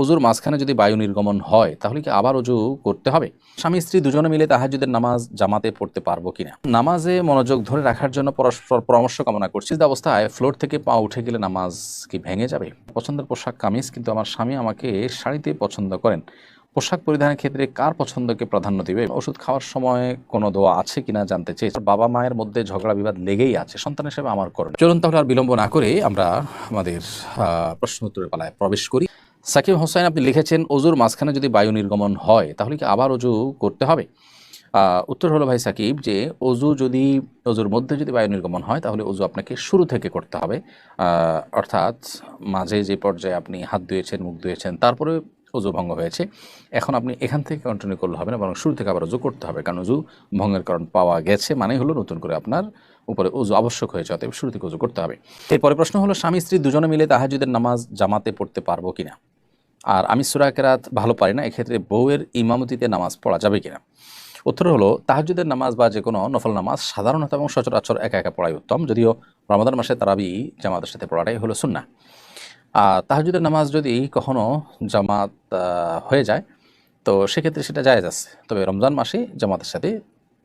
অজুর মাঝখানে যদি বায়ু নির্গমন হয়, তাহলে কি আবার অজু করতে হবে? স্বামী, স্ত্রী দুজনে মিলে তাহাজুদের নামাজ জামাতে পড়তে পারব কিনা? নামাজে মনোযোগ ধরে রাখার জন্য পরস্পর পরামর্শ কামনা করছি। অবস্থায় ফ্লোর থেকে পা উঠে গেলে নামাজ কি ভেঙে যাবে? পছন্দের পোশাক, কামিজ, কিন্তু আমার স্বামী আমাকে শাড়িতে পছন্দ করেন। পোশাক পরিধানের ক্ষেত্রে কার পছন্দকে প্রাধান্য দিবে? ওষুধ খাওয়ার সময় কোনো দোয়া আছে কিনা জানতে চেয়ে বাবা মায়ের মধ্যে ঝগড়া বিবাদ লেগেই আছে। সন্তান হিসেবে আমার করণ চলুন তাহলে আর বিলম্ব না করে আমরা আমাদের প্রশ্ন উত্তরের পালায় প্রবেশ করি। সাকিব হোসাইন আপনি লিখেছেন অজুর মাঝখানে যদি বায়ু নির্গমন হয়, তাহলে কি আবার অজু করতে হবে? উত্তর হলো, ভাই সাকিব, যে অজু যদি অজুর মধ্যে যদি বায়ু নির্গমন হয়, তাহলে অজু আপনাকে শুরু থেকে করতে হবে। অর্থাৎ মাঝে যে পর্যায়ে আপনি হাত ধুয়েছেন, মুখ ধুয়েছেন, তারপরে অজু ভঙ্গ হয়েছে। এখন আপনি এখান থেকে কন্টিনিউ করলে হবে না, বরং শুরু থেকে আবার অজু করতে হবে, কারণ অজু ভঙ্গের কারণ পাওয়া গেছে মানে হলো নতুন করে আপনার উপরে অজু আবশ্যক হয়েছে, অতএব শুরু থেকে অজু করতে হবে। এরপরে প্রশ্ন হলো স্বামী স্ত্রী দুজনে মিলে তাহাজুদের নামাজ জামাতে পড়তে পারব কিনা? আর আমি সুরা কেরাত ভালো পারি না, এক্ষেত্রে বউয়ের ইমামতিতে নামাজ পড়া যাবে কিনা? উত্তর হলো তাহাজুদের নামাজ বা যে কোনো নফল নামাজ সাধারণত এবং সচরাচর একা একা পড়াই উত্তম, যদিও রমাদান মাসে তারাবি জামাতের সাথে পড়াটাই হলো সুন্না আর তাহাজুদের নামাজ যদি কখনো জামাত হয়ে যায়, তো সেক্ষেত্রে সেটা জায়েজ আছে। তবে রমজান মাসে জামাতের সাথে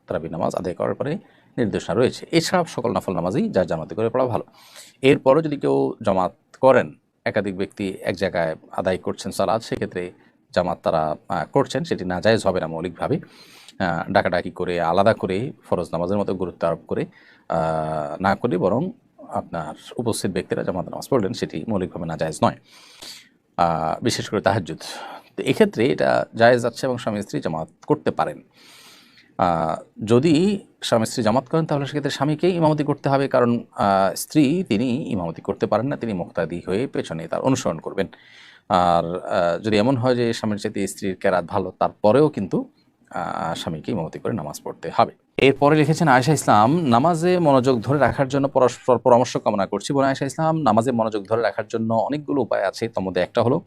তারাবি নামাজ আদায় করার পরে নির্দেশনা রয়েছে। এছাড়া সকল নফল নামাজই যা জামাতে করে পড়া ভালো। এরপরও যদি কেউ জামাত করেন একাধিক ব্যক্তি এক জায়গায় আদায় করছেন সালাদ, সেক্ষেত্রে জামাত তারা করছেন, সেটি না জায়েজ হবে না মৌলিকভাবে। ডাকাডাকি করে, আলাদা করে, ফরজ নামাজের মতো গুরুত্ব আরোপ করে না করে বরং আপনার উপস্থিত ব্যক্তিরা জামাত নামাজ পড়লেন, সেটি মৌলিকভাবে না জায়েজ নয়। বিশেষ করে তাহাজ্জুদ। তো এক্ষেত্রে এটা জায়েজ যাচ্ছে এবং স্বামী স্ত্রী জামাত করতে পারেন। যদি স্বামী স্ত্রী জামাত করেন, তাহলে সেক্ষেত্রে স্বামীকেই ইমামতি করতে হবে, কারণ স্ত্রী তিনি ইমামতি করতে পারেন না, তিনি মুক্তাদি হয়ে পেছনে তার অনুসরণ করবেন। আর যদি এমন হয় যে স্বামীর চাইতে স্ত্রীর কেরাত ভালো, তারপরেও কিন্তু স্বামীকে ইমামতি করে নামাজ পড়তে হবে। এরপরে লিখেছেন আয়েশা ইসলাম, নামাজে মনোযোগ ধরে রাখার জন্য পরস্পর পরামর্শ কামনা করছি বলে আয়েশা ইসলাম, নামাজে মনোযোগ ধরে রাখার জন্য অনেকগুলো উপায় আছে। তার মধ্যে একটা হলো,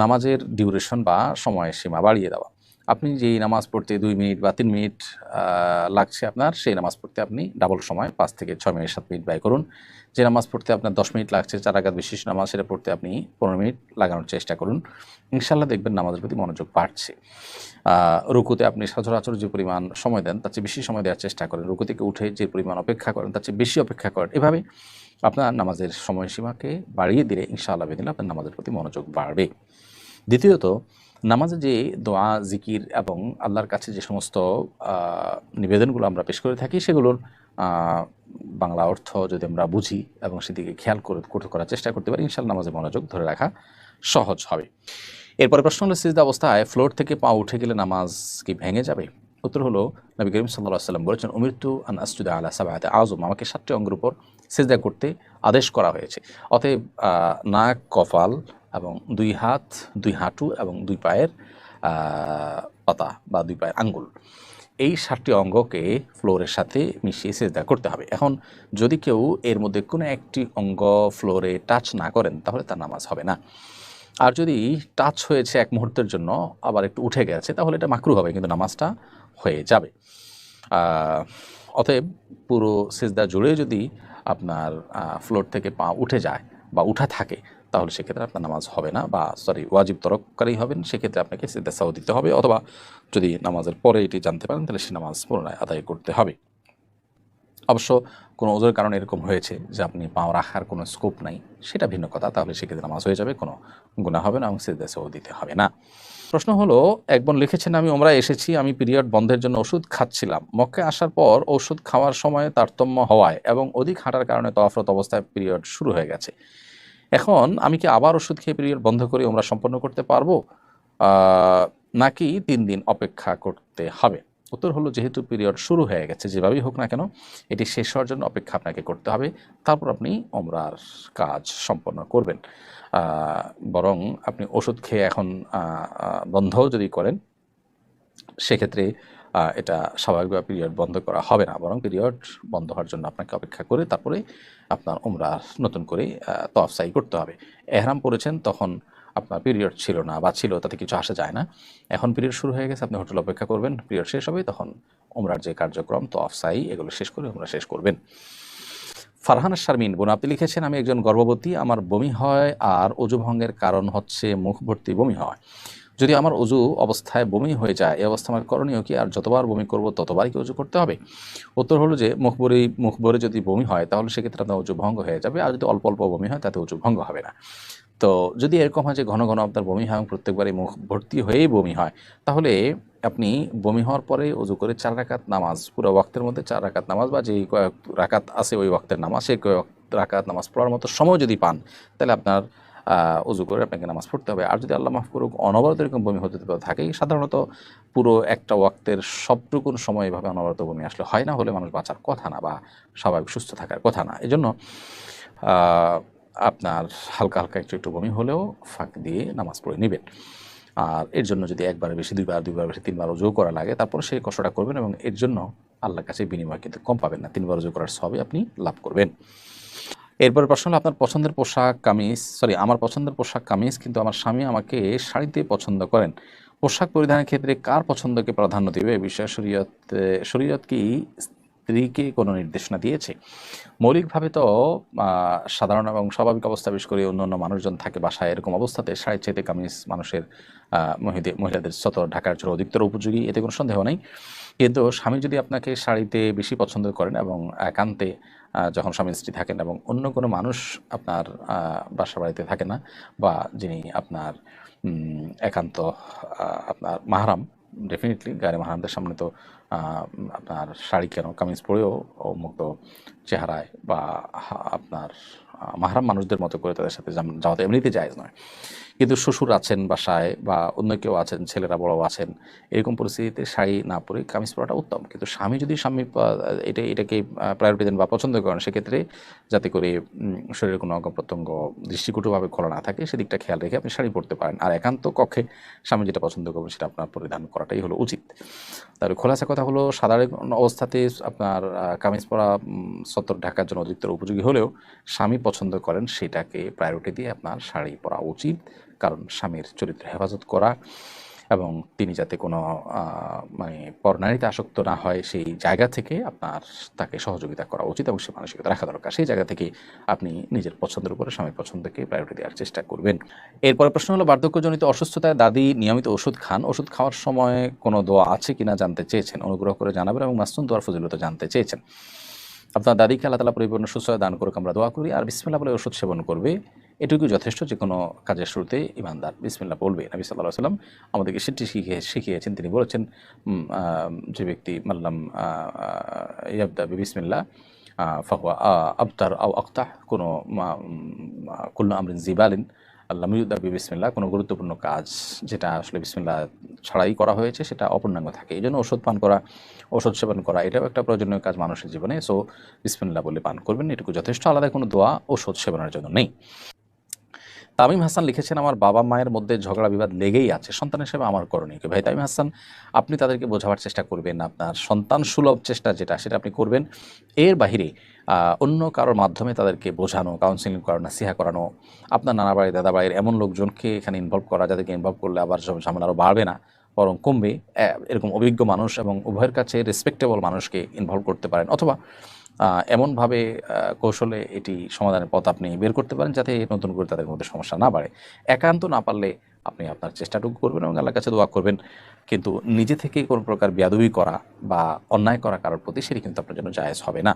নামাজের ডিউরেশন বা সময়সীমা বাড়িয়ে দেওয়া। আপনি যেই নামাজ পড়তে দুই মিনিট বা তিন মিনিট লাগছে আপনার, সেই নামাজ পড়তে আপনি ডাবল সময় পাঁচ থেকে ছয় মিনিট, সাত মিনিট ব্যয় করুন। যে নামাজ পড়তে আপনার দশ মিনিট লাগছে, চার আঘাত বিশেষ নামাজ, সেটা পড়তে আপনি পনেরো মিনিট লাগানোর চেষ্টা করুন। ইনশাল্লাহ দেখবেন নামাজের প্রতি মনোযোগ বাড়ছে। রুকুতে আপনি সচরাচর যে পরিমাণ সময় দেন, তার চেয়ে বেশি সময় দেওয়ার চেষ্টা করেন। রুকু থেকে উঠে যে পরিমাণ অপেক্ষা করেন, তার চেয়ে বেশি অপেক্ষা করেন। এভাবে আপনার নামাজের সময়সীমাকে বাড়িয়ে দিলে ইনশাআল্লাহ বেদিন আপনার নামাজের প্রতি মনোযোগ বাড়বে। দ্বিতীয়ত নামাজে যে দোয়া, জিকির এবং আল্লাহর কাছে যে সমস্ত নিবেদনগুলো আমরা পেশ করে থাকি, সেগুলোর বাংলা অর্থ যদি আমরা বুঝি এবং সেদিকে খেয়াল করে করার চেষ্টা করতে পারি ইনশাল্লাহ নামাজে মনোযোগ ধরে রাখা সহজ হবে। এরপরে প্রশ্ন হলো, সিজদা অবস্থায় ফ্লোর থেকে পা উঠে গেলে নামাজ কি ভেঙে যাবে? উত্তর হলো, নবী করিম সাল্লাহ সাল্লাম বলেছেন অমৃত্যু আন আসজুদা আলা সাবাহাতে আজম আমাকে সাতটি অঙ্গের উপর সিজদা করতে আদেশ করা হয়েছে। অতএব নাক, কপাল এবং দুই হাত, দুই হাঁটু এবং দুই পায়ের পাতা বা দুই পায়ের আঙ্গুল। এই সাতটি অঙ্গকে ফ্লোরের সাথে মিশিয়ে সেজদা করতে হবে। এখন যদি কেউ এর মধ্যে কোনো একটি অঙ্গ ফ্লোরে টাচ না করেন, তাহলে তার নামাজ হবে না। আর যদি টাচ হয়েছে এক মুহূর্তের জন্য, আবার একটু উঠে গেছে, তাহলে এটা মাকরু হবে, কিন্তু নামাজটা হয়ে যাবে। অতএব পুরো সেজদা জুড়ে যদি আপনার ফ্লোর থেকে পা উঠে যায় বা উঠা থাকে তাহলে সেক্ষেত্রে আপনার নামাজ হবে না বা সরি ওয়াজিব তরককারী হবেন, সেক্ষেত্রে আপনাকে সাও দিতে হবে অথবা যদি নামাজের পরে এটি জানতে পারেন, তাহলে সে নামাজ পুনরায় আদায় করতে হবে। অবশ্য কোনো ওজোর কারণে এরকম হয়েছে যে আপনি পাও রাখার কোনো স্কোপ নাই, সেটা ভিন্ন কথা, তাহলে সেক্ষেত্রে নামাজ হয়ে যাবে, কোনো গুণা হবে না এবং সেজদা সাও দিতে হবে না। প্রশ্ন হলো একজন লিখেছেন, আমি ওমরা এসেছি, আমি পিরিয়ড বন্ধের জন্য ওষুধ খাচ্ছিলাম। মক্কে আসার পর ওষুধ খাওয়ার সময় তারতম্য হওয়ায় এবং অধিক হাঁটার কারণে তফরত অবস্থায় পিরিয়ড শুরু হয়ে গেছে। এখন আমি কি আবার ওষুধ খেয়ে পিরিয়ড বন্ধ করে ওমরা সম্পন্ন করতে পারব? নাকি তিন দিন অপেক্ষা করতে হবে? উত্তর হলো, যেহেতু পিরিয়ড শুরু হয়ে গেছে, যেভাবেই হোক না কেন, এটি শেষ হওয়ার জন্য অপেক্ষা আপনাকে করতে হবে। তারপর আপনি ওমরার কাজ সম্পন্ন করবেন। বরং আপনি ওষুধ খেয়ে এখন বন্ধও যদি করেন, সেক্ষেত্রে এটা স্বাভাবিকভাবে পিরিয়ড বন্ধ করা হবে না, বরং পিরিয়ড বন্ধ হওয়ার জন্য আপনাকে অপেক্ষা করে তারপরে আপনার উমরা নতুন করে তফসাই করতে হবে। এহরাম পড়েছেন তখন আপনার পিরিয়ড ছিল না বা ছিল, তাতে কিছু আসা যায় না। এখন পিরিয়ড শুরু হয়ে গেছে, আপনি হোটেল অপেক্ষা করবেন পিরিয়ড শেষ হবে, তখন উমরার যে কার্যক্রম তো অফসাই এগুলো শেষ করে উমরা শেষ করবেন। ফারহান শারমিন বোন, আপনি লিখেছেন, আমি একজন গর্ভবতী, আমার বমি হয়, আর অজু ভঙ্গের কারণ হচ্ছে মুখ ভর্তি বমি হয়। যদি আমার অজু অবস্থায় বমি হয়ে যায়, এই অবস্থা আমার করণীয় কি? আর যতবার বমি করব, ততবারই কি অজু করতে হবে? উত্তর হলো যে মুখ ভরে মুখ ভরে যদি বমি হয়, তাহলে সেক্ষেত্রে আপনার অজু ভঙ্গ হয়ে যাবে। আর যদি অল্প অল্প বমি হয়, তাতে অজু ভঙ্গ হবে না। তো যদি এরকম হয় যে, ঘন ঘন আপনার বমি হয় এবং প্রত্যেকবারই মুখ ভর্তি হয়েই বমি হয়, তাহলে আপনি বমি হওয়ার পরে অজু করে চার রাকাত নামাজ, পুরো ওয়াক্তের মধ্যে চার রাকাত নামাজ বা যেই কয়েক রাকাত আছে, ওই ওয়াক্তের নামাজ, সেই কয়েক রাকাত নামাজ পড়ার মতো সময় যদি পান, তাহলে আপনার অজু করে আপনাকে নামাজ পড়তে হবে। আর যদি আল্লাহ মাফ করুক, অনবরত এরকম বমি হতে থাকে সাধারণত পুরো একটা ওয়াক্তের সবটুকুন সময় এভাবে অনবরত বমি আসলে হয় না, হলে মানুষ বাঁচার কথা না বা স্বাভাবিক সুস্থ থাকার কথা না। এই জন্য আপনার হালকা হালকা একটু একটু বমি হলেও ফাঁক দিয়ে নামাজ পড়ে নেবেন। আর এর জন্য যদি একবার বেশি, দুইবার দুইবার বেশি, তিনবার অজু করা লাগে, তারপর সেই কষ্টটা করবেন এবং এর জন্য আল্লাহর কাছে বিনিময় কিন্তু কম পাবেন না। তিনবার অজু করার সবই আপনি লাভ করবেন। এরপরে প্রশ্ন হলো, আপনার পছন্দের পোশাক, কামিজ? সরি আমার পছন্দের পোশাক, কামিজ, কিন্তু আমার স্বামী আমাকে শাড়িতে পছন্দ করেন। পোশাক পরিধানের ক্ষেত্রে কার পছন্দকে প্রাধান্য দেবে? এ বিষয়ে শরীয়ত শরীয়ত কি স্ত্রীকে কোনো নির্দেশনা দিয়েছে? মৌলিকভাবে তো সাধারণ এবং স্বাভাবিক অবস্থা, বিশেষ করে অন্য অন্য মানুষজন থাকে বাসায় এরকম অবস্থাতে, শাড়ির চাইতে কামিজ মানুষের মহিলাদের শত ঢাকার জন্য অধিকতর উপযোগী, এতে কোনো সন্দেহ নেই। কিন্তু স্বামী যদি আপনাকে শাড়িতে বেশি পছন্দ করেন এবং একান্তে যখন স্বামী স্ত্রী থাকেন এবং অন্য কোনো মানুষ আপনার বাসা বাড়িতে থাকে না বা যিনি আপনার একান্ত আপনার মাহারাম ডেফিনেটলি গায়ে মাহারামদের সামনে তো আপনার শাড়ি কেন, কামিজ পরেও মুক্ত চেহারায় বা আপনার মাহারাম মানুষদের মতো করে তাদের সাথে যাওয়া তো এমনিতে জায়েজ নয়। কিন্তু শ্বশুর আছেন বাসায় বা অন্য কেউ আছেন, ছেলেরা বড় আছেন, এরকম পরিস্থিতিতে শাড়ি না পরে কামিজ পরাটা উত্তম। কিন্তু স্বামী যদি স্বামী এটা, এটাকে প্রায়োরিটি দেন বা পছন্দ করেন, সেক্ষেত্রে যাতে করে শরীরের কোনো অঙ্গ প্রত্যঙ্গ দৃষ্টিকটুভাবে খোলা না থাকে, সেদিকটা খেয়াল রেখে আপনি শাড়ি পরতে পারেন। আর একান্ত কক্ষে স্বামী যেটা পছন্দ করবেন, সেটা আপনার পরিধান করাটাই হলো উচিত। তাহলে খোলাসা কথা হলো, সাধারণ অবস্থাতে আপনার কামিজ পরা সত্তর ঢাকার জন্য অধিকতর উপযোগী হলেও স্বামী পছন্দ করেন, সেটাকে প্রায়োরিটি দিয়ে আপনার শাড়ি পরা উচিত। কারণ স্বামীর চরিত্র হেফাজত করা এবং তিনি যাতে কোনো মানে পরনারীতে আসক্ত না হয় সেই জায়গা থেকে আপনার তাকে সহযোগিতা করা উচিত এবং সে মানসিকতা রাখা দরকার। সেই জায়গা থেকে আপনি নিজের পছন্দের উপরে স্বামীর পছন্দকে প্রায়োরিটি দেওয়ার চেষ্টা করবেন। এরপরে প্রশ্ন হলো, বার্ধক্যজনিত অসুস্থতায় দাদি নিয়মিত ওষুধ খান। ওষুধ খাওয়ার সময় কোনো দোয়া আছে কিনা জানতে চেয়েছেন? অনুগ্রহ করে জানাবেন এবং মাসুন দোয়ার ফজিলত জানতে চেয়েছেন। আপনার দাদিকে আল্লাহ তালা পরিপূর্ণ সুস্থতা দান করুক, আমরা দোয়া করি। আর বিসমিল্লা বলে ওষুধ সেবন করবে। এটুকু যথেষ্ট যে কোনো কাজের শুরুতে ইমানদার। বিসমিল্লা বলবে নবী সাল্লাহ সাল্লাম আমাদেরকে সেটি শিখিয়ে, শিখিয়েছেন। তিনি বলেছেন যে ব্যক্তি মাল্লাম ইয়াবদা বিসমিল্লা ফাহুয়া আবতার আও আক্তাহ কোনো কুল্লা আমরিন জিবালিন, আল্লাহ মিউদ্দাবি বিসমিল্লা কোনো গুরুত্বপূর্ণ কাজ যেটা আসলে বিসমিল্লা ছাড়াই করা হয়েছে, সেটা অপূর্ণাঙ্গ থাকে। এই জন্য ওষুধ পান করা, ওষুধ সেবন করা, এটাও একটা প্রয়োজনীয় কাজ মানুষের জীবনে। সো বিসমিল্লা বলে পান করবেন। এটুকু যথেষ্ট। আলাদা কোনো দোয়া ওষুধ সেবনের জন্য নেই। তামিম হাসান লিখেছেন, আমার বাবা মায়ের মধ্যে ঝগড়া বিবাদ লেগেই আছে, সন্তান হিসেবে আমার করণীয় কি? ভাই, তামিম হাসান, আপনি তাদেরকে বোঝাবার চেষ্টা করবেন, আপনার সন্তান সুলভ চেষ্টা যেটা, সেটা আপনি করবেন। এর বাহিরে অন্য কারোর মাধ্যমে তাদেরকে বোঝানো কাউন্সিলিং করানো সিহা করানো, আপনার নানা বাড়ি দাদা বাড়ির এমন লোকজনকে এখানে ইনভলভ করা, যাদেরকে ইনভলভ করলে আবার ঝামেলা আরও বাড়বে না, বরং কমবে। এরকম অভিজ্ঞ মানুষ এবং উভয়ের কাছে রেসপেক্টেবল মানুষকে ইনভলভ করতে পারেন, অথবা এমনভাবে কৌশলে এটি সমাধানের পথ আপনি বের করতে পারেন যাতে নতুন করে তাদের মধ্যে সমস্যা না বাড়ে। একান্ত না পারলে আপনি আপনার চেষ্টাটুকু করবেন এবং আল্লাহর কাছে দোয়া করবেন। কিন্তু নিজে থেকে কোনো প্রকার বিয়াদবি করা বা অন্যায় করা কারোর প্রতি সেটি কিন্তু আপনার জন্য জায়েজ হবে না।